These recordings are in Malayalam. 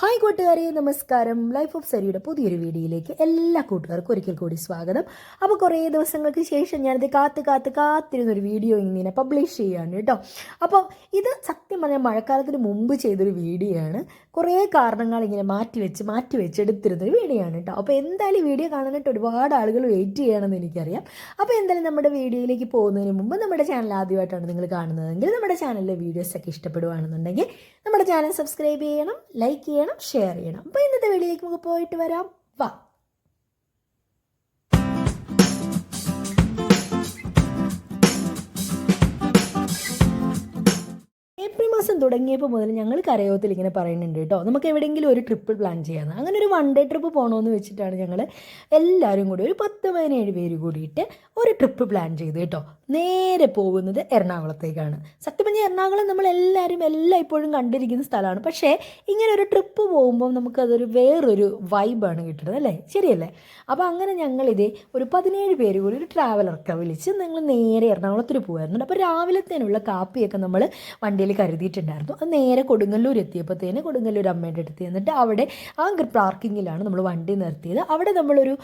ഹായ് കൂട്ടുകാരെ നമസ്കാരം. ലൈഫ് ഓഫ് സരിയുടെ പുതിയൊരു വീഡിയോയിലേക്ക് എല്ലാ കൂട്ടുകാർക്കും ഒരിക്കൽ കൂടി സ്വാഗതം. അപ്പോൾ കുറേ ദിവസങ്ങൾക്ക് ശേഷം ഞാനിത് കാത്ത് കാത്ത് കാത്തിരുന്നൊരു വീഡിയോ ഇങ്ങനെ പബ്ലിഷ് ചെയ്യാണ് കേട്ടോ. അപ്പോൾ ഇത് സത്യം പറഞ്ഞാൽ മഴക്കാലത്തിന് മുമ്പ് ചെയ്തൊരു വീഡിയോ ആണ് കുറേ കാരണങ്ങൾ ഇങ്ങനെ മാറ്റി വെച്ച് മാറ്റി വെച്ച് എടുത്തിരുന്നൊരു വീഡിയോ ആണ് കേട്ടോ അപ്പോൾ എന്തായാലും വീഡിയോ കാണാനായിട്ട് ഒരുപാട് ആളുകൾ വെയിറ്റ് ചെയ്യണമെന്ന് എനിക്കറിയാം. അപ്പോൾ എന്തായാലും നമ്മുടെ വീഡിയോയിലേക്ക് പോകുന്നതിന് മുമ്പ് നമ്മുടെ ചാനൽ ആദ്യമായിട്ടാണ് നിങ്ങൾ കാണുന്നതെങ്കിൽ നമ്മുടെ ചാനലിലെ വീഡിയോസൊക്കെ ഇഷ്ടപ്പെടുകയാണെന്നുണ്ടെങ്കിൽ നമ്മുടെ ചാനൽ സബ്സ്ക്രൈബ് ചെയ്യണം ലൈക്ക് ചെയ്യണം ഷെയർ ചെയ്യണം. അപ്പോൾ ഇന്നത്തെ വീഡിയോയിലേക്ക് നമുക്ക് പോയിട്ട് വരാം. വാ ഏപ്രിൽ മാസം തുടങ്ങിയപ്പോൾ മുതൽ ഞങ്ങൾ കരയോത്തിൽ ഇങ്ങനെ പറയുന്നുണ്ട് കേട്ടോ നമുക്ക് എവിടെയെങ്കിലും ഒരു ട്രിപ്പ് പ്ലാൻ ചെയ്യാമെന്ന് അങ്ങനെ ഒരു വൺ ഡേ ട്രിപ്പ് പോകണമെന്ന് വെച്ചിട്ടാണ് ഞങ്ങൾ എല്ലാവരും കൂടി ഒരു പത്ത് പതിനേഴ് പേര് കൂടിയിട്ട് ഒരു ട്രിപ്പ് പ്ലാൻ ചെയ്ത് കേട്ടോ നേരെ പോകുന്നത് എറണാകുളത്തേക്കാണ്. സത്യം പറഞ്ഞാൽ എറണാകുളം നമ്മൾ എല്ലാവരും എല്ലാം ഇപ്പോഴും കണ്ടിരിക്കുന്ന സ്ഥലമാണ് പക്ഷേ ഇങ്ങനെ ഒരു ട്രിപ്പ് പോകുമ്പോൾ നമുക്കതൊരു വേറൊരു വൈബാണ് കിട്ടുന്നത് അല്ലേ? ശരിയല്ലേ? അപ്പോൾ അങ്ങനെ ഞങ്ങളിതേ ഒരു പതിനേഴ് പേര് കൂടി ഒരു ട്രാവലറൊക്കെ വിളിച്ച് ഞങ്ങൾ നേരെ എറണാകുളത്തിൽ പോകുമായിരുന്നു അപ്പോൾ രാവിലത്തേനുള്ള കാപ്പിയൊക്കെ നമ്മൾ വണ്ടിയിൽ കരുതിയിട്ടുണ്ടായിരുന്നു. അത് നേരെ കൊടുങ്ങല്ലൂർ എത്തിയപ്പോഴത്തേന് കൊടുങ്ങല്ലൂർ അമ്മയുടെ അടുത്ത് ചെന്നിട്ട് അവിടെ ആ പാർക്കിങ്ങിലാണ് നമ്മൾ വണ്ടി നിർത്തിയത്. അവിടെ നമ്മളൊരു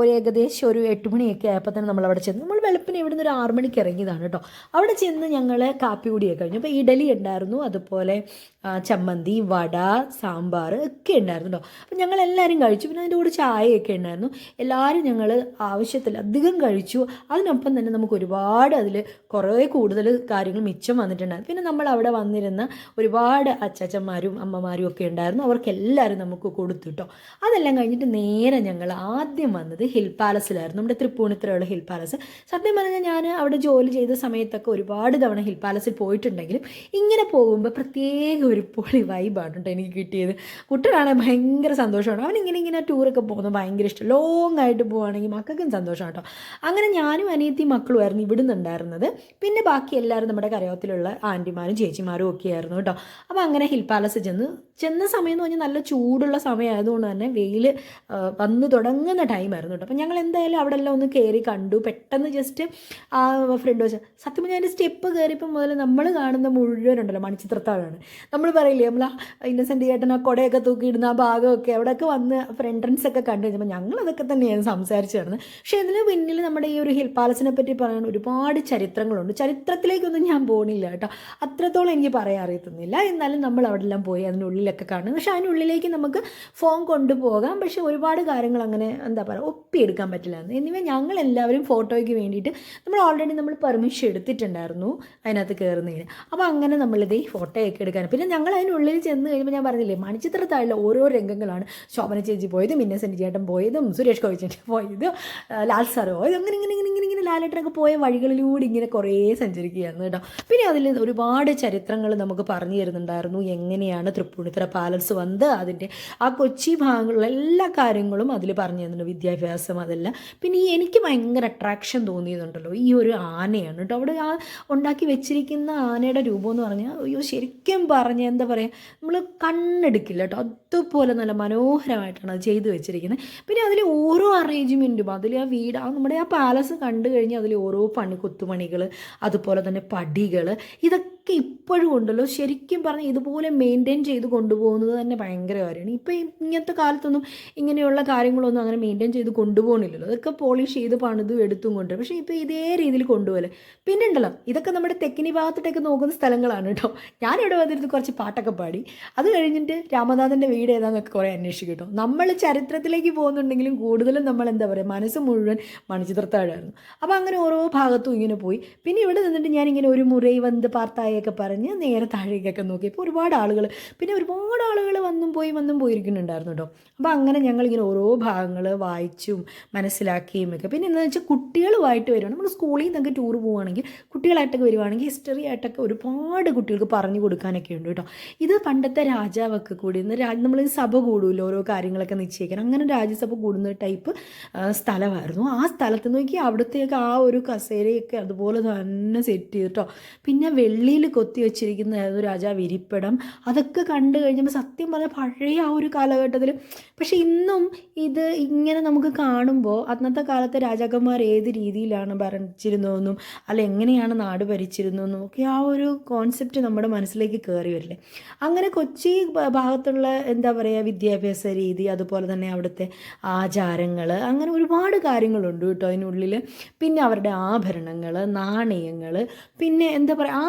ഒരു ഏകദേശം ഒരു എട്ട് മണിയൊക്കെ ആയപ്പോൾ തന്നെ നമ്മൾ അവിടെ ചെന്ന് നമ്മൾ വെളുപ്പിന് ഇവിടുന്ന് ഒരു ആറ് മണിക്ക് ഇറങ്ങിയതാണ് കേട്ടോ. അവിടെ ചെന്ന് ഞങ്ങൾ കാപ്പി കൂടിയൊക്കെ കഴിഞ്ഞു. അപ്പോൾ ഇഡലി ഉണ്ടായിരുന്നു. അതുപോലെ ചമ്മന്തി വട സാമ്പാർ ഒക്കെ ഉണ്ടായിരുന്നു കേട്ടോ. അപ്പോൾ ഞങ്ങൾ എല്ലാവരും കഴിച്ചു. പിന്നെ അതിന്റെ കൂടെ ചായയൊക്കെ ഉണ്ടായിരുന്നു. എല്ലാവരും ഞങ്ങൾ ആവശ്യത്തിൽ അധികം കഴിച്ചു. അതിനൊപ്പം തന്നെ നമുക്ക് ഒരുപാട് അതിൽ കുറേ കൂടുതൽ കാര്യങ്ങൾ മിച്ചം വന്നിട്ടുണ്ടായിരുന്നു. പിന്നെ നമ്മൾ അവിടെ വന്നിരുന്ന ഒരുപാട് അച്ചാച്ചന്മാരും അമ്മമാരും ഒക്കെ ഉണ്ടായിരുന്നു. അവർക്കെല്ലാവരും നമുക്ക് കൊടുത്തു കേട്ടോ അതെല്ലാം കഴിഞ്ഞിട്ട് നേരെ ഞങ്ങൾ ആദ്യം വന്നത് ഹിൽ പാലസിലായിരുന്നു. നമ്മുടെ തൃപ്പൂണിത്തുറയുള്ള ഹിൽ പാലസ്. സത്യം പറഞ്ഞാൽ ഞാൻ അവിടെ ജോലി ചെയ്ത സമയത്തൊക്കെ ഒരുപാട് തവണ ഹിൽ പാലസിൽ പോയിട്ടുണ്ടെങ്കിലും ഇങ്ങനെ പോകുമ്പോൾ പ്രത്യേക ഒരു പൊളി വൈബാണ് കേട്ടോ എനിക്ക് കിട്ടിയത്. കുട്ടികളാണെങ്കിൽ ഭയങ്കര സന്തോഷമാണ്. അവൻ ഇങ്ങനെ ഇങ്ങനെ ടൂറൊക്കെ പോകുന്നത് ഭയങ്കര ഇഷ്ടം. ലോങ് ആയിട്ട് പോവുകയാണെങ്കിൽ മക്കൾക്കും സന്തോഷമാണ് കേട്ടോ അങ്ങനെ ഞാനും അനിയത്തി മക്കളുമായിരുന്നു ഇവിടുന്ന് ഉണ്ടായിരുന്നത്. പിന്നെ ബാക്കി എല്ലാവരും നമ്മുടെ കരയോത്തിലുള്ള ആന്റിമാരും ചേച്ചിമാരും ഒക്കെ ആയിരുന്നു കേട്ടോ. അപ്പോൾ അങ്ങനെ ഹിൽ പാലസ് ചെന്ന് ചെന്ന സമയം എന്ന് പറഞ്ഞാൽ നല്ല ചൂടുള്ള സമയമായതുകൊണ്ട് തന്നെ വെയിൽ വന്ന് തുടങ്ങുന്ന ടൈമായിരുന്നു കേട്ടോ. അപ്പോൾ ഞങ്ങൾ എന്തായാലും അവിടെ എല്ലാം ഒന്ന് കയറി കണ്ടു. പെട്ടെന്ന് ജസ്റ്റ് ആ ഫ്രണ്ട് വെച്ചാൽ സത്യം പറഞ്ഞാൽ സ്റ്റെപ്പ് കയറിയപ്പോൾ മുതൽ നമ്മൾ കാണുന്ന മുഴുവനുണ്ടല്ലോ മണിച്ചിത്രത്താഴാണ്. നമ്മൾ പറയില്ലേ നമ്മൾ ഇന്നസെന്റ് ചേട്ടൻ ആ കുടയൊക്കെ തൂക്കിയിടുന്ന ആ ഭാഗമൊക്കെ അവിടെയൊക്കെ വന്ന് ഫ്രണ്ട്രൻസ് ഒക്കെ കണ്ടു കഴിഞ്ഞപ്പോൾ ഞങ്ങൾ അതൊക്കെ തന്നെയാണ് സംസാരിച്ചു നടന്നത്. പക്ഷേ ഇതിന് പിന്നിൽ നമ്മുടെ ഈ ഒരു ഹിൽ പാലസിനെ പറ്റി പറയാൻ ഒരുപാട് ചരിത്രങ്ങളുണ്ട്. ചരിത്രത്തിലേക്കൊന്നും ഞാൻ പോകണില്ല കേട്ടോ. അത്രത്തോളം എനിക്ക് പറയാൻ അറിയത്തുന്നില്ല. എന്നാലും നമ്മൾ അവിടെല്ലാം പോയി അതിനുള്ളിലൊക്കെ കാണും. പക്ഷെ അതിനുള്ളിലേക്ക് നമുക്ക് ഫോൺ കൊണ്ടുപോകാം. പക്ഷെ ഒരുപാട് കാര്യങ്ങൾ അങ്ങനെ എന്താ പറയുക ഒപ്പിയെടുക്കാൻ പറ്റില്ല. എന്നിവ ഞങ്ങൾ എല്ലാവരും ഫോട്ടോയ്ക്ക് വേണ്ടിയിട്ട് നമ്മൾ ഓൾറെഡി നമ്മൾ പെർമിഷൻ എടുത്തിട്ടുണ്ടായിരുന്നു അതിനകത്ത് കയറുന്നതിന് അപ്പോൾ അങ്ങനെ നമ്മളിത് ഈ ഫോട്ടോയൊക്കെ എടുക്കാൻ പിന്നെ ഞങ്ങൾ അതിനുള്ളിൽ ചെന്ന് കഴിയുമ്പോൾ ഞാൻ പറഞ്ഞില്ലേ മണിച്ചിത്രത്തായുള്ള ഓരോ രംഗങ്ങളാണ്. ശോഭന ചേച്ചി പോയതും ഇന്നസെന്റ് ചേട്ടൻ പോയതും സുരേഷ് ചേട്ടൻ പോയതും ലാൽ സാർ പോയത് അങ്ങനെ ഇങ്ങനെ ഇങ്ങനെ ഇങ്ങനെ ഇങ്ങനെ ലാലേട്ടനൊക്കെ പോയ വഴികളിലൂടെ ഇങ്ങനെ കുറേ സഞ്ചരിക്കുകയായിരുന്നു കേട്ടോ. പിന്നെ അതിൽ ഒരുപാട് ചരിത്രങ്ങൾ നമുക്ക് പറഞ്ഞു തരുന്നുണ്ടായിരുന്നു. എങ്ങനെയാണ് തൃപ്പൂണിത്തുറ പാലസ് വന്ന് അതിന്റെ ആ കൊച്ചി ഭാഗങ്ങളിലുള്ള എല്ലാ കാര്യങ്ങളും അതിൽ പറഞ്ഞു തരുന്നുണ്ട്. വിദ്യാഭ്യാസം അതെല്ലാം. പിന്നെ ഈ എനിക്ക് ഭയങ്കര അട്രാക്ഷൻ തോന്നിയതുണ്ടല്ലോ ഈ ഒരു ആനയാണ് കേട്ടോ. അവിടെ ആ ഉണ്ടാക്കി വെച്ചിരിക്കുന്ന ആനയുടെ രൂപം എന്ന് പറഞ്ഞാൽ അയ്യോ ശരിക്കും പറഞ്ഞ എന്താ പറയുക നമ്മൾ കണ്ണെടുക്കില്ല കേട്ടോ. അതുപോലെ നല്ല മനോഹരമായിട്ടാണ് അത് ചെയ്തു വെച്ചിരിക്കുന്നത്. പിന്നെ അതിൽ ഓരോ അറേഞ്ച്മെന്റും അതിൽ ആ വീട് ആ നമ്മുടെ ആ പാലസ് കണ്ടു കഴിഞ്ഞാൽ അതിൽ ഓരോ പണി കൊത്തുപണികൾ അതുപോലെ തന്നെ പടികൾ ഇതൊക്കെ ഇപ്പോഴും ഉണ്ടല്ലോ. ശരിക്കും പറഞ്ഞാൽ ഇതുപോലെ മെയിന്റെയിൻ ചെയ്ത് കൊണ്ടുപോകുന്നത് തന്നെ ഭയങ്കര കാര്യമാണ്. ഇപ്പോൾ ഇങ്ങനത്തെ കാലത്തൊന്നും ഇങ്ങനെയുള്ള കാര്യങ്ങളൊന്നും അങ്ങനെ മെയിന്റെയിൻ ചെയ്ത് കൊണ്ടുപോകണില്ലല്ലോ അതൊക്കെ പോളിഷ് ചെയ്ത് പണിതും എടുത്തും കൊണ്ട്. പക്ഷേ ഇപ്പോൾ ഇതേ രീതിയിൽ കൊണ്ടുപോലെ പിന്നെ ഉണ്ടല്ലോ ഇതൊക്കെ നമ്മുടെ തെക്കിനി ഭാഗത്തോട്ടൊക്കെ നോക്കുന്ന സ്ഥലങ്ങളാണ് കേട്ടോ. ഞാനിവിടെ വന്നിരുന്ന് കുറച്ച് പാട്ടൊക്കെ പാടി. അത് കഴിഞ്ഞിട്ട് രാമനാഥന്റെ വീട് ഏതാന്നൊക്കെ കുറേ അന്വേഷിക്കും കേട്ടോ. നമ്മൾ ചരിത്രത്തിലേക്ക് പോകുന്നുണ്ടെങ്കിലും കൂടുതലും നമ്മൾ എന്താ പറയുക മനസ്സ് മുഴുവൻ മണിച്ചിത്രത്താഴായിരുന്നു. അപ്പോൾ അങ്ങനെ ഓരോ ഭാഗത്തും ഇങ്ങനെ പോയി. പിന്നെ ഇവിടെ നിന്നിട്ട് ഞാനിങ്ങനെ ഒരു മുറൈ വന്ന് പാർത്തായൊക്കെ പറഞ്ഞ് നേരെ താഴേക്കൊക്കെ നോക്കി. ഇപ്പോൾ ഒരുപാട് ആളുകൾ പിന്നെ ഒരുപാട് ആളുകൾ വന്നും പോയി വന്നും പോയിരിക്കുന്നുണ്ടായിരുന്നു കേട്ടോ അപ്പോൾ അങ്ങനെ ഞങ്ങളിങ്ങനെ ഓരോ ഭാഗങ്ങൾ വായിച്ചും മനസ്സിലാക്കിയും ഒക്കെ. പിന്നെ എന്താണെന്ന് വെച്ചാൽ കുട്ടികളുമായിട്ട് വരുവാണ്. നമ്മൾ സ്കൂളിൽ നിന്നൊക്കെ ടൂർ പോവുകയാണെങ്കിൽ കുട്ടികളായിട്ടൊക്കെ വരുവാണെങ്കിൽ ഹിസ്റ്ററി ആയിട്ടൊക്കെ ഒരുപാട് കുട്ടികൾക്ക് പറഞ്ഞു കൊടുക്കാനൊക്കെ ഉണ്ട് കേട്ടോ ഇത് പണ്ടത്തെ രാജാവൊക്കെ കൂടി നമ്മൾ സഭ കൂടുമല്ലോ ഓരോ കാര്യങ്ങളൊക്കെ നിശ്ചയിക്കണം അങ്ങനെ രാജ്യസഭ കൂടുന്ന ടൈപ്പ് സ്ഥലമായിരുന്നു. ആ സ്ഥലത്ത് നോക്കി അവിടുത്തെയൊക്കെ ആ ഒരു കസേരയൊക്കെ അതുപോലെ തന്നെ സെറ്റ് ചെയ്തിട്ടോ. പിന്നെ വെള്ളിയിൽ കൊത്തി വെച്ചിരിക്കുന്ന ഏതോ രാജാവ് ഇരിപ്പിടം അതൊക്കെ കണ്ടു കഴിഞ്ഞപ്പോൾ സത്യം പറഞ്ഞാൽ പഴയ ആ ഒരു കാലഘട്ടത്തിൽ. പക്ഷേ ഇന്നും ഇത് ഇങ്ങനെ നമുക്ക് കാണുമ്പോൾ അന്നത്തെ കാലത്തെ രാജാക്കന്മാർ ഏത് രീതിയിലാണ് ഭരിച്ചിരുന്നതെന്നും അല്ല എങ്ങനെയാണ് നാട് ഭരിച്ചിരുന്നതെന്നും ഒക്കെ ആ ഒരു കോൺസെപ്റ്റ് നമ്മുടെ മനസ്സിലേക്ക് കയറി വരില്ലേ. അങ്ങനെ കൊച്ചി ഭാഗത്തുള്ള എന്താ പറയുക വിദ്യാഭ്യാസ രീതി അതുപോലെ തന്നെ അവിടുത്തെ ആചാരങ്ങൾ അങ്ങനെ ഒരുപാട് കാര്യങ്ങളുണ്ട് കേട്ടോ അതിനുള്ളിൽ. പിന്നെ അവരുടെ ആഭരണങ്ങൾ നാണയങ്ങൾ പിന്നെ എന്താ പറയുക ആ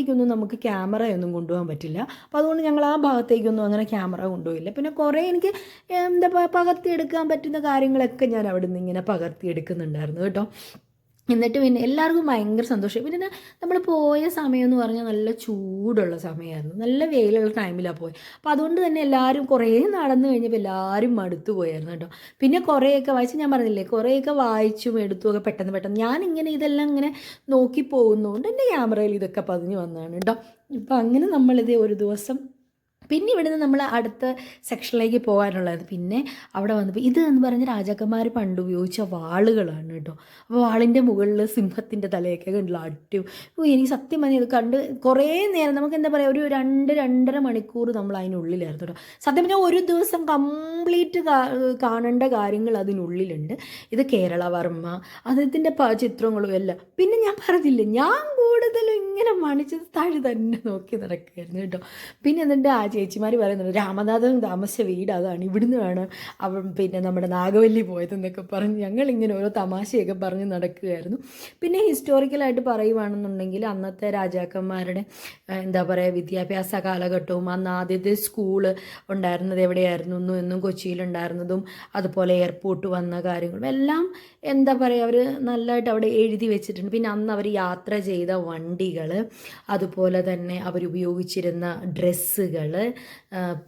ഭാഗത്തേക്കൊന്നും നമുക്ക് ക്യാമറയൊന്നും കൊണ്ടുപോകാൻ പറ്റില്ല. അപ്പോൾ അതുകൊണ്ട് ഞങ്ങൾ ആ ഭാഗത്തേക്കൊന്നും അങ്ങനെ ക്യാമറ കൊണ്ടുപോയില്ല. പിന്നെ കുറേ എനിക്ക് എന്താ പകർത്തിയെടുക്കാൻ പറ്റുന്ന കാര്യങ്ങളൊക്കെ ഞാൻ അവിടെ നിന്ന് ഇങ്ങനെ പകർത്തിയെടുക്കുന്നുണ്ടായിരുന്നു കേട്ടോ. എന്നിട്ട് പിന്നെ എല്ലാവർക്കും ഭയങ്കര സന്തോഷം. പിന്നെ നമ്മൾ പോയ സമയം എന്ന് പറഞ്ഞാൽ നല്ല ചൂടുള്ള സമയമായിരുന്നു. നല്ല വെയിലുള്ള ടൈമിലാണ് പോയത് അപ്പോൾ അതുകൊണ്ട് തന്നെ എല്ലാവരും കുറേ നടന്നു കഴിഞ്ഞപ്പോൾ എല്ലാവരും മടുത്തു പോയായിരുന്നു കേട്ടോ. പിന്നെ കുറേയൊക്കെ വായിച്ച് ഞാൻ പറഞ്ഞില്ലേ കുറേയൊക്കെ വായിച്ചും എടുത്തും ഒക്കെ പെട്ടെന്ന് പെട്ടെന്ന് ഞാനിങ്ങനെ ഇതെല്ലാം ഇങ്ങനെ നോക്കി പോകുന്നതുകൊണ്ട് എന്റെ ക്യാമറയിൽ ഇതൊക്കെ പതിഞ്ഞ് വന്നതാണ് കേട്ടോ. ഇപ്പം അങ്ങനെ നമ്മളിത് ഒരു ദിവസം പിന്നെ ഇവിടുന്ന് നമ്മൾ അടുത്ത സെക്ഷനിലേക്ക് പോകാനുള്ളത്. പിന്നെ അവിടെ വന്നപ്പോൾ ഇത് എന്ന് പറഞ്ഞ രാജാക്കന്മാർ പണ്ട് ഉപയോഗിച്ച വാളുകളാണ് കേട്ടോ. അപ്പോൾ വാളിന്റെ മുകളിൽ സിംഹത്തിന്റെ തലയൊക്കെ അടിയും അപ്പോൾ എനിക്ക് സത്യം പറഞ്ഞാൽ ഇത് കണ്ട് കുറേ നേരം നമുക്ക് എന്താ പറയുക ഒരു രണ്ട് രണ്ടര മണിക്കൂർ നമ്മൾ അതിനുള്ളിലായിരുന്നു കേട്ടോ. സത്യം പറഞ്ഞാൽ ഒരു ദിവസം കംപ്ലീറ്റ് കാണേണ്ട കാര്യങ്ങൾ അതിനുള്ളിലുണ്ട്. ഇത് കേരളവർമ്മ അദ്ദേഹത്തിന്റെ അതിന്റെ ചിത്രങ്ങളും എല്ലാം. പിന്നെ ഞാൻ പറഞ്ഞില്ലേ ഞാൻ കൂടുതലും ഇങ്ങനെ മണിച്ചത് താഴെ തന്നെ നോക്കി നടക്കുകയായിരുന്നു കേട്ടോ. പിന്നെ എന്നിട്ട് ആ ചേച്ചിമാർ പറയുന്നുണ്ട് രാമനാഥൻ താമസ വീട് അതാണ് ഇവിടുന്ന് വേണം അവൻ പിന്നെ നമ്മുടെ നാഗവല്ലി പോയതെന്നൊക്കെ പറഞ്ഞ് ഞങ്ങളിങ്ങനെ ഓരോ തമാശയൊക്കെ പറഞ്ഞ് നടക്കുകയായിരുന്നു. പിന്നെ ഹിസ്റ്റോറിക്കലായിട്ട് പറയുവാണെന്നുണ്ടെങ്കിൽ അന്നത്തെ രാജാക്കന്മാരുടെ എന്താ പറയുക വിദ്യാഭ്യാസ കാലഘട്ടവും അന്ന് ആദ്യത്തെ സ്കൂൾ ഉണ്ടായിരുന്നത് എവിടെയായിരുന്നു എന്നും കൊച്ചിയിലുണ്ടായിരുന്നതും അതുപോലെ എയർപോർട്ട് വന്ന കാര്യങ്ങളും എല്ലാം എന്താ പറയുക അവർ നല്ലതായിട്ട് അവിടെ എഴുതി വെച്ചിട്ടുണ്ട്. പിന്നെ അന്ന് അവർ യാത്ര ചെയ്ത വണ്ടികൾ അതുപോലെ തന്നെ അവരുപയോഗിച്ചിരുന്ന ഡ്രസ്സുകൾ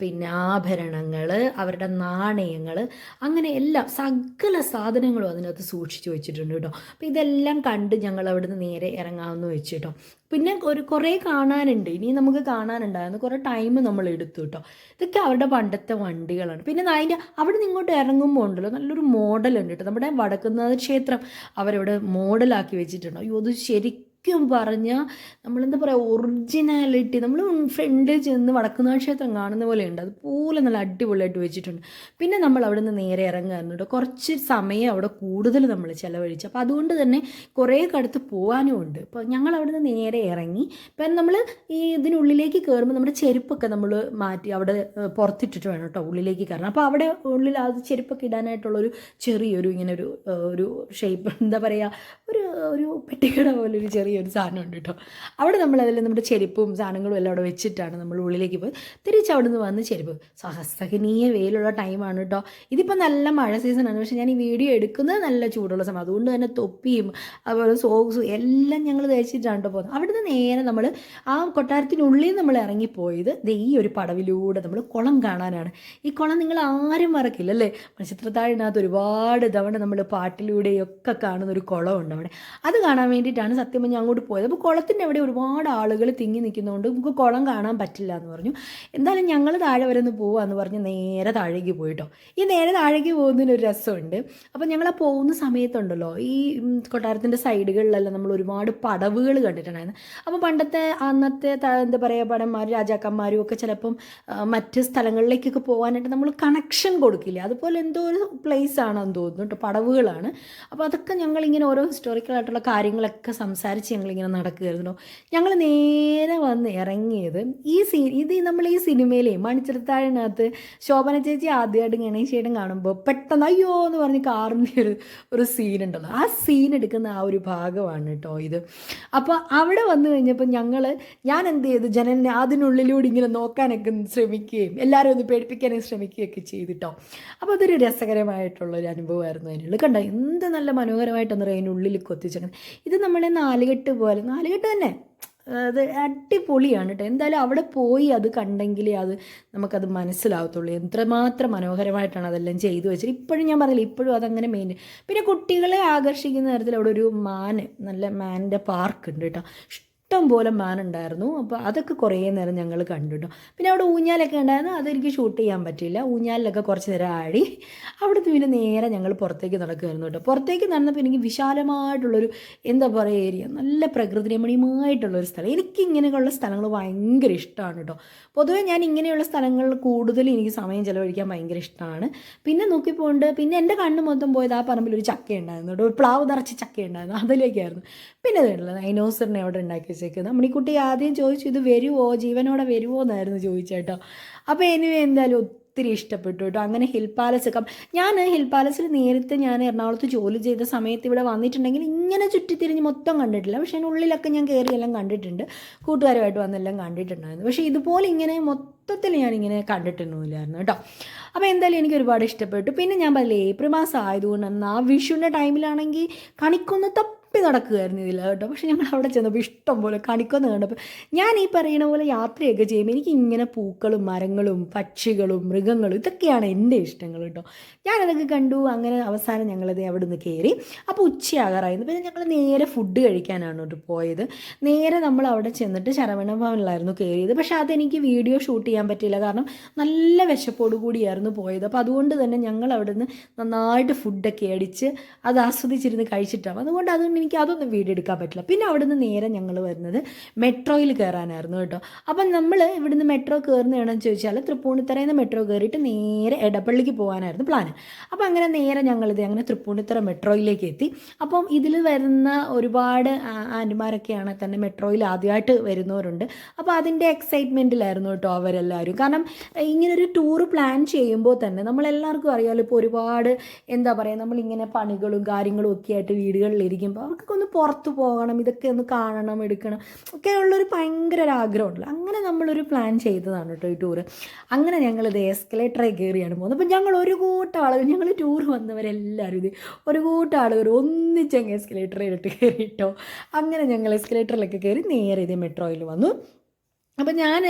പിന്നെ ആഭരണങ്ങൾ അവരുടെ നാണയങ്ങൾ അങ്ങനെ എല്ലാം സകല സാധനങ്ങളും അതിനകത്ത് സൂക്ഷിച്ചു വെച്ചിട്ടുണ്ട് കേട്ടോ. അപ്പോൾ ഇതെല്ലാം കണ്ട് ഞങ്ങൾ അവിടുന്ന് നേരെ ഇറങ്ങാമെന്ന് വെച്ചിട്ടോ പിന്നെ ഒരു കുറേ കാണാനുണ്ട്. ഇനി നമുക്ക് കാണാനുണ്ടായിരുന്നു കുറേ ടൈം നമ്മൾ എടുത്തു കേട്ടോ. ഇതൊക്കെ അവരുടെ പണ്ടത്തെ വണ്ടികളാണ്. പിന്നെ അതിന്റെ അവിടെ നിന്ന് ഇങ്ങോട്ട് ഇറങ്ങുമ്പോൾ ഉണ്ടല്ലോ നല്ലൊരു മോഡലുണ്ട് കേട്ടോ. നമ്മുടെ വടക്കുന്നാഥ ക്ഷേത്രം അവരവിടെ മോഡലാക്കി വെച്ചിട്ടുണ്ട്. അയ്യോ അത് ശരിക്കും പറഞ്ഞാൽ നമ്മളെന്താ പറയുക ഒറിജിനാലിറ്റി നമ്മൾ ഫ്രണ്ടിൽ ചെന്ന് വടക്കുന്നാൾ ക്ഷേത്രം കാണുന്ന പോലെയുണ്ട് അതുപോലെ നല്ല അടിപൊളിയായിട്ട് വെച്ചിട്ടുണ്ട്. പിന്നെ നമ്മൾ അവിടെ നിന്ന് നേരെ ഇറങ്ങാറുണ്ട് കേട്ടോ. കുറച്ച് സമയം അവിടെ കൂടുതൽ നമ്മൾ ചിലവഴിച്ചു. അപ്പോൾ അതുകൊണ്ട് തന്നെ കുറേ കടുത്ത് പോകാനും ഉണ്ട്. അപ്പോൾ ഞങ്ങൾ അവിടെ നിന്ന് നേരെ ഇറങ്ങി. ഇപ്പം നമ്മൾ ഈ ഇതിനുള്ളിലേക്ക് കയറുമ്പോൾ നമ്മുടെ ചെരുപ്പൊക്കെ നമ്മൾ മാറ്റി അവിടെ പുറത്തിട്ടിട്ട് വേണം കേട്ടോ ഉള്ളിലേക്ക് കയറണം അപ്പോൾ അവിടെ ഉള്ളിൽ അത് ചെരുപ്പൊക്കെ ഇടാനായിട്ടുള്ളൊരു ചെറിയൊരു ഇങ്ങനെ ഒരു ഒരു ഷേപ്പ് എന്താ പറയുക ഒരു ഒരു പെട്ടിക്കട പോലെ ഒരു ചെറിയൊരു സാധനം ഉണ്ട് കേട്ടോ. അവിടെ നമ്മൾ അതിൽ നമ്മുടെ ചെരുപ്പും സാധനങ്ങളും എല്ലാം അവിടെ വെച്ചിട്ടാണ് നമ്മൾ ഉള്ളിലേക്ക് പോയി. തിരിച്ച് അവിടെ നിന്ന് വന്ന് ചെരുപ്പ്. സഹസഹനീയ വെയിലുള്ള ടൈമാണ് കേട്ടോ. ഇതിപ്പോൾ നല്ല മഴ സീസണാണ് പക്ഷേ ഞാൻ ഈ വീഡിയോ എടുക്കുന്നത് നല്ല ചൂടുള്ള സമയം. അതുകൊണ്ട് തന്നെ തൊപ്പിയും അതുപോലെ സോക്സും എല്ലാം ഞങ്ങൾ തയ്ച്ചിട്ടാണ് കേട്ടോ പോകുന്നത്. അവിടുന്ന് നേരെ നമ്മൾ ആ കൊട്ടാരത്തിനുള്ളിൽ നമ്മൾ ഇറങ്ങിപ്പോയത് ദേ ഈ ഒരു പടവിലൂടെ നമ്മൾ കുളം കാണാനാണ്. ഈ കുളം നിങ്ങൾ ആരും മറക്കില്ല അല്ലേ? മത്സ്യത്രത്താഴിനകത്ത് ഒരുപാട് തവണ നമ്മൾ പാട്ടിലൂടെയൊക്കെ കാണുന്ന ഒരു കുളമുണ്ട് അവിടെ. അത് കാണാൻ വേണ്ടിയിട്ടാണ് സത്യം പറഞ്ഞാൽ അങ്ങോട്ട് പോയത്. അപ്പോൾ കുളത്തിന്റെ അവിടെ ഒരുപാട് ആളുകൾ തിങ്ങി നിൽക്കുന്നതുകൊണ്ട് നമുക്ക് കുളം കാണാൻ പറ്റില്ല എന്ന് പറഞ്ഞു. എന്തായാലും ഞങ്ങൾ താഴെ വരെ ഒന്ന് പോവാന്ന് പറഞ്ഞ് നേരെ താഴേക്ക് പോയിട്ടോ. ഈ നേരെ താഴേക്ക് പോകുന്നതിന് ഒരു രസമുണ്ട്. അപ്പോൾ ഞങ്ങൾ ആ പോകുന്ന സമയത്തുണ്ടല്ലോ ഈ കൊട്ടാരത്തിന്റെ സൈഡുകളിലെല്ലാം നമ്മൾ ഒരുപാട് പടവുകൾ കണ്ടിട്ടുണ്ടായിരുന്നു. അപ്പോൾ പണ്ടത്തെ അന്നത്തെ എന്താ പറയുക പടന്മാർ രാജാക്കന്മാരും ഒക്കെ ചിലപ്പം മറ്റ് സ്ഥലങ്ങളിലേക്കൊക്കെ പോകാനായിട്ട് നമ്മൾ കണക്ഷൻ കൊടുക്കില്ല? അതുപോലെ എന്തോ ഒരു പ്ലേസ് ആണെന്ന് തോന്നുന്നു കേട്ടോ പടവുകളാണ്. അപ്പോൾ അതൊക്കെ ഞങ്ങളിങ്ങനെ ഓരോ ഹിസ്റ്റോറിക്കൽ ആയിട്ടുള്ള കാര്യങ്ങളൊക്കെ സംസാരിച്ച് ഞങ്ങളിങ്ങനെ നടക്കുകയായിരുന്നു ഞങ്ങൾ നേരെ വന്ന് ഇറങ്ങിയത് ഈ സീ ഇത് നമ്മൾ ഈ സിനിമയിലെ മണിച്ചിരത്താഴിനകത്ത് ശോഭന ചേച്ചി ആദ്യമായിട്ട് ഗണേശേട്ടൻ കാണുമ്പോൾ പെട്ടെന്ന് അയ്യോ എന്ന് പറഞ്ഞ് കാറിന്റെ ഒരു ഒരു സീൻ ഉണ്ടല്ലോ. ആ സീൻ എടുക്കുന്ന ആ ഒരു ഭാഗമാണ് കേട്ടോ ഇത്. അപ്പോൾ അവിടെ വന്നു കഴിഞ്ഞപ്പോൾ ഞങ്ങൾ ഞാൻ എന്ത് ചെയ്തു? ജനലിനെ അതിനുള്ളിലൂടെ ഇങ്ങനെ നോക്കാനൊക്കെ ശ്രമിക്കുകയും എല്ലാവരും ഒന്ന് പേടിപ്പിക്കാനൊക്കെ ശ്രമിക്കുകയൊക്കെ ചെയ്തിട്ടോ. അപ്പോൾ അതൊരു രസകരമായിട്ടുള്ളൊരു അനുഭവമായിരുന്നു അതിനുള്ളിൽ. കണ്ടോ? എന്ത് നല്ല മനോഹരമായിട്ടെന്ന് പറയുക അതിനുള്ളിൽ കൊത്തിച്ചേക്കുന്നത്. ഇത് നമ്മളെ നാലുകെട്ട് പോലെ നാലുകെട്ട് തന്നെ. അത് അടിപൊളിയാണ് കേട്ടോ എന്തായാലും അവിടെ പോയി അത് കണ്ടെങ്കിലേ അത് നമുക്കത് മനസ്സിലാവത്തുള്ളൂ. എത്രമാത്രം മനോഹരമായിട്ടാണ് അതെല്ലാം ചെയ്തു വെച്ചത് ഇപ്പോഴും ഞാൻ പറഞ്ഞില്ല ഇപ്പോഴും അതങ്ങനെ മെയിൻ പിന്നെ കുട്ടികളെ ആകർഷിക്കുന്ന തരത്തിൽ അവിടെ ഒരു മാന് നല്ല മാനിന്റെ പാർക്ക് ഉണ്ട് കേട്ടോ ഇഷ്ടം പോലെ മാൻ ഉണ്ടായിരുന്നു. അപ്പോൾ അതൊക്കെ കുറേ നേരം ഞങ്ങൾ കണ്ടിട്ടു. പിന്നെ അവിടെ ഊഞ്ഞാലൊക്കെ ഉണ്ടായിരുന്നു. അതെനിക്ക് ഷൂട്ട് ചെയ്യാൻ പറ്റില്ല ഊഞ്ഞാലിലൊക്കെ കുറച്ച് നേരം ആടി. അവിടുത്തെ പിന്നെ നേരെ ഞങ്ങൾ പുറത്തേക്ക് നടക്കുമായിരുന്നു കേട്ടോ. പുറത്തേക്ക് നടന്നപ്പോൾ എനിക്ക് വിശാലമായിട്ടുള്ളൊരു എന്താ പറയുക ഏരിയ നല്ല പ്രകൃതി രമണീയമായിട്ടുള്ളൊരു സ്ഥലം. എനിക്ക് ഇങ്ങനെയുള്ള സ്ഥലങ്ങൾ ഭയങ്കര ഇഷ്ടമാണ് കേട്ടോ. പൊതുവേ ഞാൻ ഇങ്ങനെയുള്ള സ്ഥലങ്ങൾ കൂടുതൽ എനിക്ക് സമയം ചിലവഴിക്കാൻ ഭയങ്കര ഇഷ്ടമാണ്. പിന്നെ നോക്കിപ്പോണ്ട് പിന്നെ എന്റെ കണ്ണ് മൊത്തം പോയത് ആ പറമ്പിൽ ഒരു ചക്ക ഉണ്ടായിരുന്നു കേട്ടോ. ഒരു പ്ലാവ് നിറച്ച് ചക്ക ഉണ്ടായിരുന്നു അതിലേക്കായിരുന്നു. പിന്നെ അതുണ്ടല്ലോ ഡൈനോസറിനെ അവിടെ ഉണ്ടാക്കി വെച്ചേക്കുന്നത് മണിക്കുട്ടി ആദ്യം ചോദിച്ചു ഇത് വരുമോ ജീവനോടെ വരുമോ എന്നായിരുന്നു ചോദിച്ചേട്ടോ അപ്പോൾ എനിവേ എന്തായാലും ഒത്തിരി ഇഷ്ടപ്പെട്ടു കേട്ടോ. അങ്ങനെ ഹിൽ പാലസ് ഒക്കെ ഞാൻ ഹിൽ പാലസിൽ നേരത്തെ ഞാൻ എറണാകുളത്ത് ജോലി ചെയ്ത സമയത്ത് ഇവിടെ വന്നിട്ടുണ്ടെങ്കിൽ ഇങ്ങനെ ചുറ്റിത്തിരിഞ്ഞ് മൊത്തം കണ്ടിട്ടില്ല. പക്ഷേ ഉള്ളിലൊക്കെ ഞാൻ കയറിയെല്ലാം കണ്ടിട്ടുണ്ട്. കൂട്ടുകാരുമായിട്ട് വന്നെല്ലാം കണ്ടിട്ടുണ്ടായിരുന്നു. പക്ഷേ ഇതുപോലെ ഇങ്ങനെ മൊത്തത്തിൽ ഞാനിങ്ങനെ കണ്ടിട്ടൊന്നുമില്ലായിരുന്നു കേട്ടോ. അപ്പോൾ എന്തായാലും എനിക്ക് ഒരുപാട് ഇഷ്ടപ്പെട്ടു. പിന്നെ ഞാൻ പറയില്ല ഏപ്രിൽ മാസം ആയതുകൊണ്ട് ആ വിഷുവിന്റെ ടൈമിലാണെങ്കിൽ കണിക്കൊന്ന് തപ്പി നടക്കുകയായിരുന്നു ഇതിൽ കേട്ടോ. പക്ഷേ ഞങ്ങൾ അവിടെ ചെന്നപ്പോൾ ഇഷ്ടം പോലെ കണിക്കൊന്ന് കണ്ടപ്പോൾ ഞാൻ ഈ പറയുന്ന പോലെ യാത്രയൊക്കെ ചെയ്യുമ്പോൾ എനിക്ക് ഇങ്ങനെ പൂക്കളും മരങ്ങളും പക്ഷികളും മൃഗങ്ങളും ഇതൊക്കെയാണ് എന്റെ ഇഷ്ടങ്ങൾ കേട്ടോ. ഞാനതൊക്കെ കണ്ടു. അങ്ങനെ അവസാനം ഞങ്ങളത് അവിടെ നിന്ന് കയറി അപ്പോൾ ഉച്ചയാകാറായിരുന്നു. പിന്നെ ഞങ്ങൾ നേരെ ഫുഡ് കഴിക്കാനാണ് കേട്ടോ പോയത്. നേരെ നമ്മൾ അവിടെ ചെന്നിട്ട് ശരവണ ഭവനിലായിരുന്നു കയറിയത് പക്ഷേ അതെനിക്ക് വീഡിയോ ഷൂട്ട് ചെയ്യാൻ പറ്റിയില്ല. കാരണം നല്ല വിശപ്പോടു കൂടിയായിരുന്നു പോയത്. അപ്പോൾ അതുകൊണ്ട് തന്നെ ഞങ്ങൾ അവിടെ നിന്ന് നന്നായിട്ട് ഫുഡൊക്കെ അടിച്ച് അത് ആസ്വദിച്ചിരുന്ന് കഴിച്ചിട്ടാണ്. അതുകൊണ്ട് അതുകൊണ്ട് എനിക്ക് അതൊന്നും വീഡിയോ എടുക്കാൻ പറ്റില്ല. പിന്നെ അവിടെ നിന്ന് നേരെ ഞങ്ങൾ വരുന്നത് മെട്രോയിൽ കയറാനായിരുന്നു കേട്ടോ. അപ്പം നമ്മൾ ഇവിടുന്ന് മെട്രോ കയറുന്നതാണെന്ന് ചോദിച്ചാൽ തൃപ്പൂണിത്തറയിൽ നിന്ന് മെട്രോ കയറിയിട്ട് നേരെ എടപ്പള്ളിക്ക് പോകാനായിരുന്നു പ്ലാൻ അപ്പം അങ്ങനെ നേരെ ഞങ്ങളിത് അങ്ങനെ തൃപ്പൂണിത്തറ മെട്രോയിലേക്ക് എത്തി. അപ്പം ഇതിൽ വരുന്ന ഒരുപാട് ആന്റിമാരൊക്കെയാണ് തന്നെ മെട്രോയിൽ ആദ്യമായിട്ട് വരുന്നവരുണ്ട്. അപ്പോൾ അതിന്റെ എക്സൈറ്റ്മെന്റിലായിരുന്നു കേട്ടോ അവരെല്ലാവരും കാരണം ഇങ്ങനൊരു ടൂർ പ്ലാൻ ചെയ്യുമ്പോൾ തന്നെ നമ്മളെല്ലാവർക്കും അറിയാമല്ലോ ഇപ്പോൾ ഒരുപാട് എന്താ പറയുക നമ്മളിങ്ങനെ പണികളും കാര്യങ്ങളും ഒക്കെ ആയിട്ട് വീടുകളിലിരിക്കുമ്പോൾ അവർക്കൊക്കെ ഒന്ന് പുറത്ത് പോകണം ഇതൊക്കെ ഒന്ന് കാണണം എടുക്കണം. ഒക്കെ ഉള്ളൊരു ഭയങ്കര ഒരു ആഗ്രഹമുണ്ടല്ലോ അങ്ങനെ നമ്മളൊരു പ്ലാൻ ചെയ്തതാണ് കേട്ടോ ഈ ടൂറ് അങ്ങനെ ഞങ്ങൾ ഞങ്ങളിത് എസ്കലേറ്ററിൽ കയറിയാണ് പോകുന്നത് അപ്പം ഞങ്ങൾ ഒരു കൂട്ട ആളുകൾ ഞങ്ങൾ ടൂർ വന്നവരെല്ലാവരും ഇത് ഒരു കൂട്ട ആളുകൾ ഒന്നിച്ചങ്ങ് എസ്കലേറ്ററിലിട്ട് കയറിയിട്ടോ അങ്ങനെ ഞങ്ങൾ എസ്കലേറ്ററിലൊക്കെ കയറി നേരെ ഇതേ മെട്രോയിൽ വന്നു. അപ്പം ഞാൻ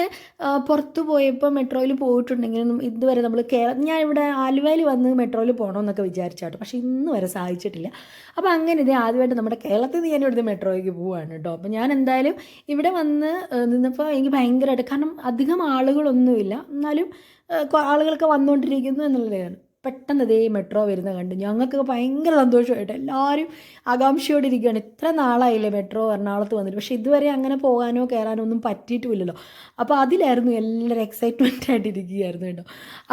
പുറത്ത് പോയപ്പോൾ മെട്രോയിൽ പോയിട്ടുണ്ടെങ്കിലും ഇതുവരെ നമ്മൾ കേരള ഞാൻ ഇവിടെ ആലുവയിൽ വന്ന് മെട്രോയിൽ പോകണമെന്നൊക്കെ വിചാരിച്ചാട്ടോ. പക്ഷേ ഇന്ന് വരെ സാധിച്ചിട്ടില്ല. അപ്പോൾ അങ്ങനെ ഇത് ആദ്യമായിട്ട് നമ്മുടെ കേരളത്തിൽ നിന്ന് ഞാൻ ഇവിടുത്തെ മെട്രോയ്ക്ക് പോവാണ് കേട്ടോ അപ്പോൾ ഞാൻ എന്തായാലും ഇവിടെ വന്ന് നിന്നപ്പോൾ എനിക്ക് ഭയങ്കരമായിട്ട് കാരണം അധികം ആളുകളൊന്നുമില്ല. എന്നാലും ആളുകളൊക്കെ വന്നുകൊണ്ടിരിക്കുന്നു എന്നുള്ളതാണ്. പെട്ടെന്ന് ഇതേ മെട്രോ വരുന്ന കണ്ട് ഞങ്ങൾക്ക് ഭയങ്കര സന്തോഷമായിട്ട് എല്ലാവരും ആകാംക്ഷയോടെ ഇരിക്കുകയാണ്. ഇത്ര നാളായില്ലേ മെട്രോ എറണാകുളത്ത് വന്നിട്ട്. പക്ഷേ ഇതുവരെ അങ്ങനെ പോകാനോ കയറാനോ ഒന്നും പറ്റിയിട്ടുമില്ലല്ലോ. അപ്പോൾ അതിലായിരുന്നു എല്ലാവരും എക്സൈറ്റ്മെന്റ് ആയിട്ട് ഇരിക്കുകയായിരുന്നു കേട്ടോ.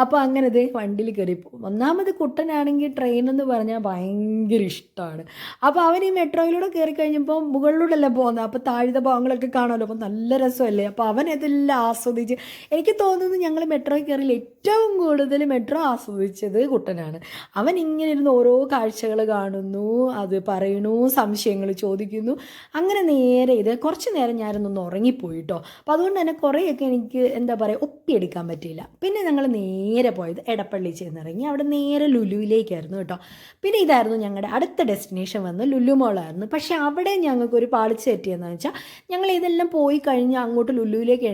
അപ്പോൾ അങ്ങനെ ഇതേ വണ്ടിയിൽ കയറി പോകും ഒന്നാമത് കുട്ടനാണെങ്കിൽ ട്രെയിൻ എന്ന് പറഞ്ഞാൽ ഭയങ്കര ഇഷ്ടമാണ്. അപ്പോൾ അവൻ ഈ മെട്രോയിലൂടെ കയറി കഴിഞ്ഞപ്പോൾ മുകളിലൂടെയല്ലേ പോകുന്നത്? അപ്പോൾ താഴ്ന്ന ഭാഗങ്ങളൊക്കെ കാണുമല്ലോ. അപ്പോൾ നല്ല രസമല്ലേ? അപ്പോൾ അവൻ ഇതെല്ലാം ആസ്വദിച്ച് എനിക്ക് തോന്നുന്നു ഞങ്ങൾ മെട്രോയിൽ കയറിയിൽ ഏറ്റവും കൂടുതൽ മെട്രോ ആസ്വദിച്ചത് കുട്ടനാണ്. അവൻ ഇങ്ങനെ ഇരുന്ന് ഓരോ കാഴ്ചകൾ കാണുന്നു അത് പറയണു സംശയങ്ങൾ ചോദിക്കുന്നു. അങ്ങനെ നേരെ ഇത് കുറച്ച് നേരം ഞാനൊന്നൊന്ന് ഉറങ്ങിപ്പോയിട്ടോ. അപ്പോൾ അതുകൊണ്ട് തന്നെ കുറേയൊക്കെ എനിക്ക് എന്താ പറയുക ഒപ്പിയെടുക്കാൻ പറ്റിയില്ല. പിന്നെ ഞങ്ങൾ നേരെ പോയത് എടപ്പള്ളി ചെന്നിറങ്ങി. അവിടെ നേരെ ലുലുവിലേക്കായിരുന്നു കേട്ടോ. പിന്നെ ഇതായിരുന്നു ഞങ്ങളുടെ അടുത്ത ഡെസ്റ്റിനേഷൻ വന്ന് ലുലു മോളായിരുന്നു. പക്ഷേ അവിടെ ഞങ്ങൾക്ക് ഒരു പാളിച്ച പറ്റിയെന്ന് വെച്ചാൽ ഞങ്ങൾ ഇതെല്ലാം പോയി കഴിഞ്ഞ് അങ്ങോട്ട് ലുലുവിലേക്ക്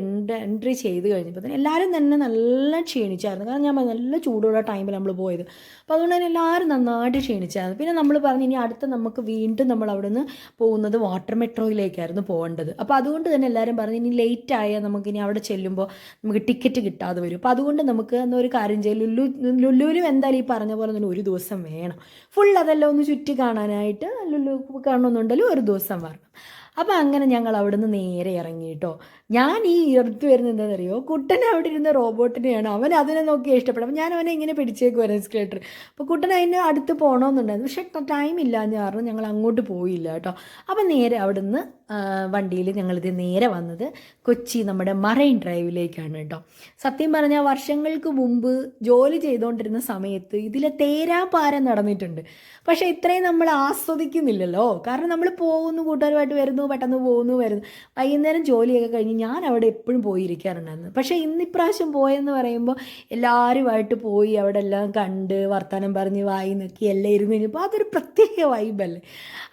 എൻട്രി ചെയ്ത് കഴിഞ്ഞപ്പോൾ തന്നെ എല്ലാവരും തന്നെ നല്ല ക്ഷീണിച്ചായിരുന്നു. കാരണം ഞാൻ നല്ല ചൂടുള്ള ടൈമിൽ നമ്മൾ പോയത്. അപ്പോൾ അതുകൊണ്ട് തന്നെ എല്ലാവരും നന്നായിട്ട് ക്ഷീണിച്ചായിരുന്നു പിന്നെ നമ്മൾ പറഞ്ഞു ഇനി അടുത്ത നമുക്ക് വീണ്ടും നമ്മൾ അവിടെ നിന്ന് പോകുന്നത് വാട്ടർ മെട്രോയിലേക്കായിരുന്നു പോകേണ്ടത്. അപ്പോൾ അതുകൊണ്ട് തന്നെ എല്ലാവരും പറഞ്ഞു ഇനി ലേറ്റ് ആയാൽ നമുക്ക് ഇനി അവിടെ ചെല്ലുമ്പോൾ നമുക്ക് ടിക്കറ്റ് കിട്ടാതെ വരും. അപ്പോൾ അതുകൊണ്ട് നമുക്ക് എന്നാൽ ഒരു കാര്യം ചെയ്യാം. ലുല്ലു ലുല്ലുവിലും എന്തായാലും ഈ പറഞ്ഞ പോലെ തന്നെ ഒരു ദിവസം വേണം. ഫുൾ അതെല്ലാം ഒന്ന് ചുറ്റി കാണാനായിട്ട് ലുല്ലു കാണണമെന്നുണ്ടെങ്കിൽ ഒരു ദിവസം വരണം. അപ്പോൾ അങ്ങനെ ഞങ്ങൾ അവിടുന്ന് നേരെ ഇറങ്ങി കേട്ടോ. ഞാൻ ഈ ഇറത്ത് വരുന്നത് എന്താണെന്നറിയോ? കുട്ടൻ അവിടെ ഇരുന്ന റോബോട്ടിനെയാണ്. അവൻ അതിനെ നോക്കി ഇഷ്ടപ്പെടും. അപ്പം ഞാൻ അവനെ ഇങ്ങനെ പിടിച്ചേക്കുമായിരുന്നു എസ്കലേറ്റർ അപ്പോൾ കുട്ടൻ അതിന് അടുത്ത് പോകണമെന്നുണ്ടായിരുന്നു പക്ഷേ ടൈം ഇല്ലാന്ന് കാരണം ഞങ്ങൾ അങ്ങോട്ട് പോയില്ല കേട്ടോ. അപ്പോൾ നേരെ അവിടുന്ന് വണ്ടിയിൽ ഞങ്ങളിത് നേരെ വന്നത് കൊച്ചി നമ്മുടെ മറൈൻ ഡ്രൈവിലേക്കാണ് കേട്ടോ. സത്യം പറഞ്ഞാൽ വർഷങ്ങൾക്ക് മുമ്പ് ജോലി ചെയ്തുകൊണ്ടിരുന്ന സമയത്ത് ഇതിലെ തേരാപാരം നടന്നിട്ടുണ്ട്. പക്ഷേ ഇത്രയും നമ്മൾ ആസ്വദിക്കുന്നില്ലല്ലോ. കാരണം നമ്മൾ പോകുന്നു കൂട്ടുകാരുമായിട്ട് വരുന്നു പെട്ടെന്ന് പോകുന്നു വരുന്നു. വൈകുന്നേരം ജോലിയൊക്കെ കഴിഞ്ഞ് ഞാൻ അവിടെ എപ്പോഴും പോയിരിക്കാറുണ്ടായിരുന്നു. പക്ഷേ ഇന്നിപ്രാവശ്യം പോയെന്ന് പറയുമ്പോൾ എല്ലാവരുമായിട്ട് പോയി അവിടെ എല്ലാം കണ്ട് വർത്തമാനം പറഞ്ഞ് വായി നോക്കി എല്ലാം ഇരുന്ന് കഴിഞ്ഞപ്പോൾ അതൊരു പ്രത്യേക വൈബല്ലേ.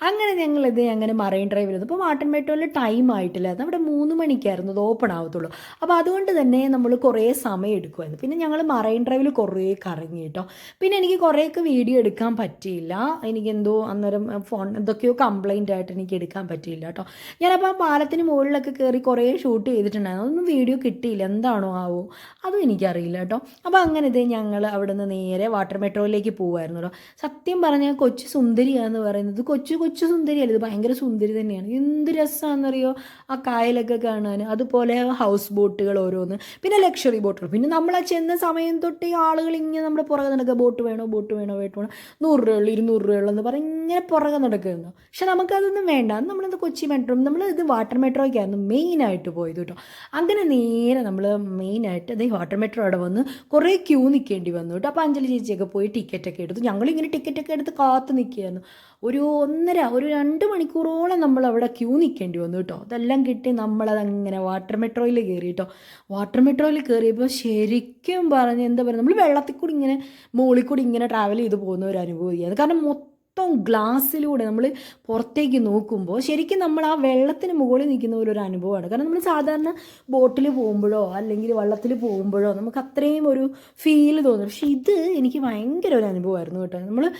അങ്ങനെ ഞങ്ങളിത് അങ്ങനെ മറൈൻ ഡ്രൈവിൽ അപ്പോൾ മാട്ടൻ മെട്രോയിൽ ടൈം ആയിട്ടില്ല. അത് അവിടെ മൂന്ന് മണിക്കായിരുന്നു. അത് ഓപ്പൺ ആവത്തുള്ളൂ. അപ്പോൾ അതുകൊണ്ട് തന്നെ നമ്മൾ കുറേ സമയം എടുക്കുമായിരുന്നു പിന്നെ ഞങ്ങൾ മറൈൻ ഡ്രൈവിൽ കുറേ കറങ്ങി കേട്ടോ പിന്നെ എനിക്ക് കുറേയൊക്കെ വീഡിയോ എടുക്കാൻ പറ്റിയില്ല. എനിക്ക് എന്തോ അന്നേരം ഫോൺ എന്തൊക്കെയോ കംപ്ലൈന്റ് ആയിട്ട് എനിക്ക് എടുക്കാൻ പറ്റിയില്ല കേട്ടോ ഞാനപ്പോൾ ആ പാലത്തിന് മുകളിലൊക്കെ കയറി കുറേ ഷൂട്ട് ചെയ്തിട്ടുണ്ടായിരുന്നു. അതൊന്നും വീഡിയോ കിട്ടിയില്ല. എന്താണോ ആവോ? അതും എനിക്കറിയില്ല കേട്ടോ. അപ്പോൾ അങ്ങനെ ഇത് ഞങ്ങൾ അവിടെ നിന്ന് നേരെ വാട്ടർ മെട്രോയിലേക്ക് പോകുമായിരുന്നു കേട്ടോ സത്യം പറഞ്ഞാൽ കൊച്ചു സുന്ദരിയാന്ന് പറയുന്നത് കൊച്ചു കൊച്ചു സുന്ദരിയല്ല. ഇത് ഭയങ്കര സുന്ദരി തന്നെയാണ്. എന്ത് രസമാണെന്നറിയോ ആ കായലൊക്കെ കാണാൻ. അതുപോലെ ഹൗസ് ബോട്ടുകൾ ഓരോന്ന്. പിന്നെ ലക്ഷറി ബോട്ടുകൾ പിന്നെ നമ്മൾ ആ ചെന്ന സമയം തൊട്ട് ഈ ആളുകൾ ഇങ്ങനെ നമ്മുടെ പുറകെ നടക്കുക. ബോട്ട് വേണോ? ബോട്ട് വേണോ? ബോട്ട് വേണോ? നൂറ് രൂപയുള്ളൂ ഇരുന്നൂറ് രൂപയുള്ളൂ പറഞ്ഞ് ഇങ്ങനെ പുറകെ നടക്കുന്നു പക്ഷെ നമുക്കതൊന്നും വേണ്ട. നമ്മളത് കൊച്ചി മെട്രോ നമ്മൾ ഇത് വാട്ടർ മെട്രോയ്ക്കായിരുന്നു മെയിനായിട്ട് പോയത് കേട്ടോ അങ്ങനെ നേരെ നമ്മൾ മെയിനായിട്ട് അതേ വാട്ടർ മെട്രോ അവിടെ വന്ന് കുറേ ക്യൂ നിൽക്കേണ്ടി വന്നു കേട്ടോ അപ്പോൾ അഞ്ജലി ചേച്ചിയൊക്കെ പോയി ടിക്കറ്റൊക്കെ എടുത്തു. ഞങ്ങളിങ്ങനെ ടിക്കറ്റൊക്കെ എടുത്ത് കാത്ത് നിൽക്കുകയായിരുന്നു ഒരു ഒന്നര ഒരു രണ്ട് മണിക്കൂറോളം നമ്മൾ അവിടെ ക്യൂ നിൽക്കേണ്ടി വന്നു കേട്ടോ അതെല്ലാം കിട്ടി നമ്മളതങ്ങനെ വാട്ടർ മെട്രോയിൽ കയറി കേട്ടോ വാട്ടർ മെട്രോയിൽ കയറിയപ്പോൾ ശരിക്കും പറഞ്ഞ് എന്താ പറയുക നമ്മൾ വെള്ളത്തിൽ കൂടി ഇങ്ങനെ മുകളിൽ കൂടി ഇങ്ങനെ ട്രാവൽ ചെയ്ത് പോകുന്ന ഒരു അനുഭവം കാരണം മൊത്തം ഗ്ലാസ്സിലൂടെ നമ്മൾ പുറത്തേക്ക് നോക്കുമ്പോൾ ശരിക്കും നമ്മൾ ആ വെള്ളത്തിന് മുകളിൽ നിൽക്കുന്ന ഒരു അനുഭവമാണ്. കാരണം നമ്മൾ സാധാരണ ബോട്ടിൽ പോകുമ്പോഴോ അല്ലെങ്കിൽ വള്ളത്തിൽ പോകുമ്പോഴോ നമുക്ക് അത്രയും ഒരു ഫീൽ തോന്നും. പക്ഷെ ഇത് എനിക്ക് ഭയങ്കര ഒരു അനുഭവമായിരുന്നു കേട്ടോ. നമ്മൾ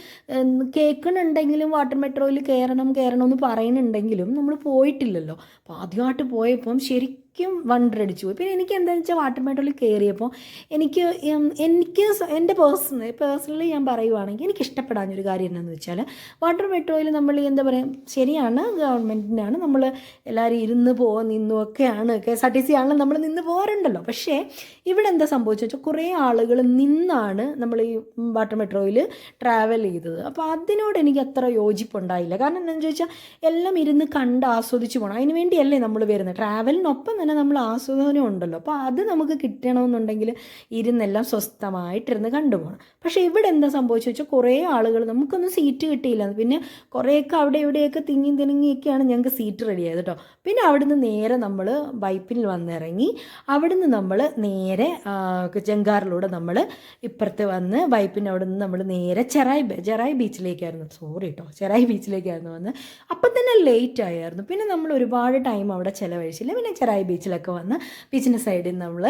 കേൾക്കുന്നുണ്ടെങ്കിലും വാട്ടർ മെട്രോയിൽ കയറണം കയറണം എന്ന് പറയുന്നുണ്ടെങ്കിലും നമ്മൾ പോയിട്ടില്ലല്ലോ. അപ്പോൾ ആദ്യമായിട്ട് പോയപ്പം ശരിക്കും ശരിക്കും വണ്ടർ അടിച്ചു പോയി. പിന്നെ എനിക്ക് എന്താണെന്ന് വെച്ചാൽ വാട്ടർ മെട്രോയിൽ കയറിയപ്പോൾ എനിക്ക് എനിക്ക് എന്റെ പേഴ്സണൽ പേഴ്സണലി ഞാൻ പറയുവാണെങ്കിൽ എനിക്ക് ഇഷ്ടപ്പെടാഞ്ഞൊരു കാര്യം എന്താണെന്ന് വെച്ചാൽ വാട്ടർ മെട്രോയിൽ നമ്മൾ എന്താ പറയുക ശരിയാണ് ഗവൺമെന്റിനാണ് നമ്മൾ എല്ലാവരും ഇരുന്ന് പോകാൻ നിന്നും ഒക്കെയാണ് K S R T C ആണെങ്കിലും നമ്മൾ നിന്ന് പോകാറുണ്ടല്ലോ പക്ഷേ ഇവിടെ എന്താ സംഭവിച്ചു വെച്ചാൽ കുറേ ആളുകൾ നിന്നാണ് നമ്മൾ ഈ വാട്ടർ മെട്രോയിൽ ട്രാവൽ ചെയ്തത്. അപ്പോൾ അതിനോട് എനിക്ക് അത്ര യോജിപ്പുണ്ടായില്ല. കാരണം എന്താണെന്ന് ചോദിച്ചാൽ എല്ലാം ഇരുന്ന് കണ്ട് ആസ്വദിച്ച് പോകണം അതിന് വേണ്ടിയല്ലേ നമ്മൾ വരുന്നത്. ട്രാവലിനൊപ്പം തന്നെ നമ്മൾ ആസ്വാദനം ഉണ്ടല്ലോ. അപ്പോൾ അത് നമുക്ക് കിട്ടണമെന്നുണ്ടെങ്കിൽ ഇരുന്നെല്ലാം സ്വസ്ഥമായിട്ടിരുന്ന് കണ്ടുപോകണം പക്ഷേ ഇവിടെ എന്താ സംഭവിച്ചു വെച്ചാൽ കുറേ ആളുകൾ നമുക്കൊന്നും സീറ്റ് കിട്ടിയില്ല. പിന്നെ കുറേയൊക്കെ അവിടെ ഇവിടെയൊക്കെ തിങ്ങി തിണങ്ങിയൊക്കെയാണ് ഞങ്ങൾക്ക് സീറ്റ് റെഡി ആയത് കേട്ടോ പിന്നെ അവിടുന്ന് നേരെ നമ്മൾ ബൈപ്പിൽ വന്നിറങ്ങി. അവിടുന്ന് നമ്മൾ നേരെ ആ, ജംഗാറിലൂടെ നമ്മൾ ഇപ്പുറത്ത് വന്ന് വൈപ്പിന്റെ അവിടെ നിന്ന് നമ്മൾ നേരെ ചെറായി ചെറായി ബീച്ചിലേക്കായിരുന്നു. സോറി കേട്ടോ ചെറായി ബീച്ചിലേക്കായിരുന്നു വന്ന്. അപ്പം തന്നെ ലേറ്റ് ആയിരുന്നു പിന്നെ നമ്മൾ ഒരുപാട് ടൈം അവിടെ ചിലവഴിച്ചില്ല. പിന്നെ ചെറായി ബീച്ചിലൊക്കെ വന്ന് ബീച്ചിന്റെ സൈഡിൽ നമ്മൾ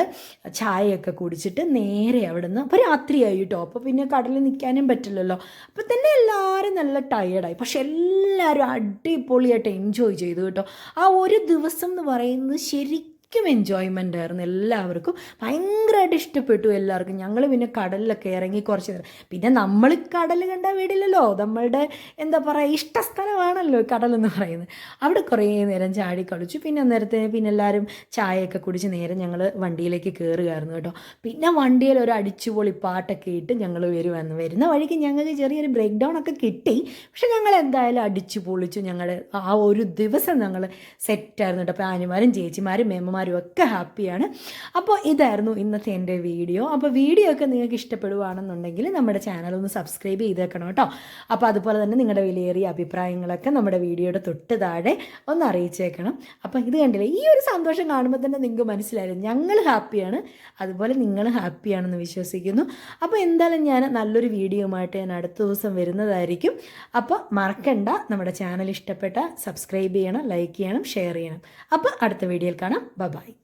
ചായയൊക്കെ കുടിച്ചിട്ട് നേരെ അവിടെ നിന്ന് അപ്പോൾ രാത്രിയായി കേട്ടോ അപ്പോൾ പിന്നെ കടലിൽ നിൽക്കാനും പറ്റില്ലല്ലോ. അപ്പോൾ തന്നെ എല്ലാവരും നല്ല ടയേർഡായി പക്ഷെ എല്ലാവരും അടിപൊളിയായിട്ട് എൻജോയ് ചെയ്തു കേട്ടോ ആ ഒരു ദിവസം എന്ന് പറയുന്നത് ശരിക്കും എൻജോയ്മെന്റ് ആയിരുന്നു എല്ലാവർക്കും. ഭയങ്കരമായിട്ട് ഇഷ്ടപ്പെട്ടു എല്ലാവർക്കും. ഞങ്ങൾ പിന്നെ കടലിലൊക്കെ ഇറങ്ങി കുറച്ച് നേരം. പിന്നെ നമ്മൾ കടൽ കണ്ട വീടില്ലല്ലോ. നമ്മളുടെ എന്താ പറയുക ഇഷ്ടസ്ഥലമാണല്ലോ കടൽ എന്ന് പറയുന്നത്. അവിടെ കുറേ നേരം ചാടി കളിച്ചു. പിന്നെ അന്നേരത്തെ പിന്നെ എല്ലാവരും ചായയൊക്കെ കുടിച്ച് നേരം ഞങ്ങൾ വണ്ടിയിലേക്ക് കയറുകയായിരുന്നു കേട്ടോ. പിന്നെ വണ്ടിയിൽ ഒരു അടിച്ചുപൊളി പാട്ടൊക്കെ ഇട്ട് ഞങ്ങൾ വരുമായിരുന്നു വരുന്ന വഴിക്ക് ഞങ്ങൾക്ക് ചെറിയൊരു ബ്രേക്ക് ഡൗൺ ഒക്കെ കിട്ടി. പക്ഷെ ഞങ്ങൾ എന്തായാലും അടിച്ചു പൊളിച്ചു ഞങ്ങളുടെ ആ ഒരു ദിവസം ഞങ്ങൾ സെറ്റായിരുന്നു കേട്ടോ. അപ്പോൾ ആനിമാരും ചേച്ചിമാരും മേമ്മമാരും ഒക്കെ ഹാപ്പിയാണ്. അപ്പോൾ ഇതായിരുന്നു ഇന്നത്തെ എന്റെ വീഡിയോ. അപ്പോൾ വീഡിയോ ഒക്കെ നിങ്ങൾക്ക് ഇഷ്ടപ്പെടുവാണെന്നുണ്ടെങ്കിൽ നമ്മുടെ ചാനൽ ഒന്ന് സബ്സ്ക്രൈബ് ചെയ്തേക്കണം കേട്ടോ. അപ്പോൾ അതുപോലെ തന്നെ നിങ്ങളുടെ വിലയേറിയ അഭിപ്രായങ്ങളൊക്കെ നമ്മുടെ വീഡിയോയുടെ തൊട്ട് താഴെ ഒന്ന് അറിയിച്ചേക്കണം. അപ്പോൾ ഇത് കണ്ടില്ലേ ഈ ഒരു സന്തോഷം കാണുമ്പോൾ തന്നെ നിങ്ങൾക്ക് മനസ്സിലായാലും ഞങ്ങൾ ഹാപ്പിയാണ് അതുപോലെ നിങ്ങൾ ഹാപ്പിയാണെന്ന് വിശ്വസിക്കുന്നു. അപ്പോൾ എന്തായാലും ഞാൻ നല്ലൊരു വീഡിയോയുമായിട്ട് ഞാൻ അടുത്ത ദിവസം വരുന്നതായിരിക്കും. അപ്പോൾ മറക്കണ്ട നമ്മുടെ ചാനൽ ഇഷ്ടപ്പെട്ട സബ്സ്ക്രൈബ് ചെയ്യണം ലൈക്ക് ചെയ്യണം ഷെയർ ചെയ്യണം. അപ്പോൾ അടുത്ത വീഡിയോയിൽ കാണാം. ബൈ. bye.